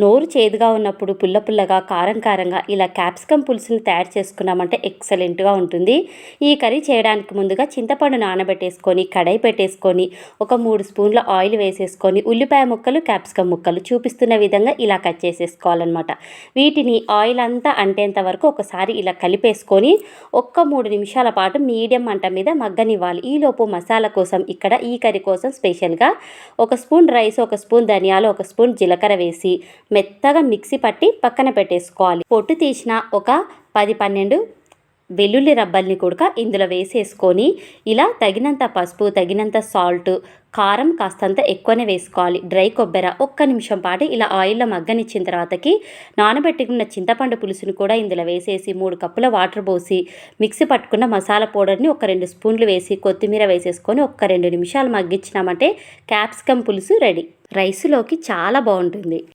నోరు చేదుగా ఉన్నప్పుడు పుల్ల పుల్లగా కారం కారంగా ఇలా క్యాప్సికమ్ పులుసుని తయారు చేసుకున్నామంటే ఎక్సలెంట్గా ఉంటుంది. ఈ కర్రీ చేయడానికి ముందుగా చింతపండు నానబెట్టేసుకొని కడాయి పెట్టేసుకొని ఒక మూడు స్పూన్ల ఆయిల్ వేసేసుకొని ఉల్లిపాయ ముక్కలు క్యాప్సికమ్ ముక్కలు చూపిస్తున్న విధంగా ఇలా కట్ చేసేసుకోవాలన్నమాట. వీటిని ఆయిల్ అంతా అంటేంత వరకు ఒకసారి ఇలా కలిపేసుకొని ఒక్క మూడు నిమిషాల పాటు మీడియం మంట మీద మగ్గనివ్వాలి. ఈలోపు మసాలా కోసం ఇక్కడ ఈ కర్రీ కోసం స్పెషల్గా ఒక స్పూన్ రైస్ ఒక స్పూన్ ధనియాలు ఒక స్పూన్ జీలకర్ర వేసి మెత్తగా మిక్సీ పట్టి పక్కన పెట్టేసుకోవాలి. పొట్టు తీసిన ఒక పది పన్నెండు వెల్లుల్లి రబ్బల్ని కూడా ఇందులో వేసేసుకొని ఇలా తగినంత పసుపు తగినంత సాల్ట్ కారం కాస్తంత ఎక్కువనే వేసుకోవాలి. డ్రై కొబ్బరి ఒక్క నిమిషం పాటు ఇలా ఆయిల్లో మగ్గనిచ్చిన తర్వాతకి నానబెట్టుకున్న చింతపండు పులుసుని కూడా ఇందులో వేసేసి మూడు కప్పుల వాటర్ పోసి మిక్సీ పట్టుకున్న మసాలా పౌడర్ని ఒక రెండు స్పూన్లు వేసి కొత్తిమీర వేసేసుకొని ఒక్క రెండు నిమిషాలు మగ్గించినామంటే క్యాప్సికమ్ పులుసు రెడీ. రైస్లోకి చాలా బాగుంటుంది.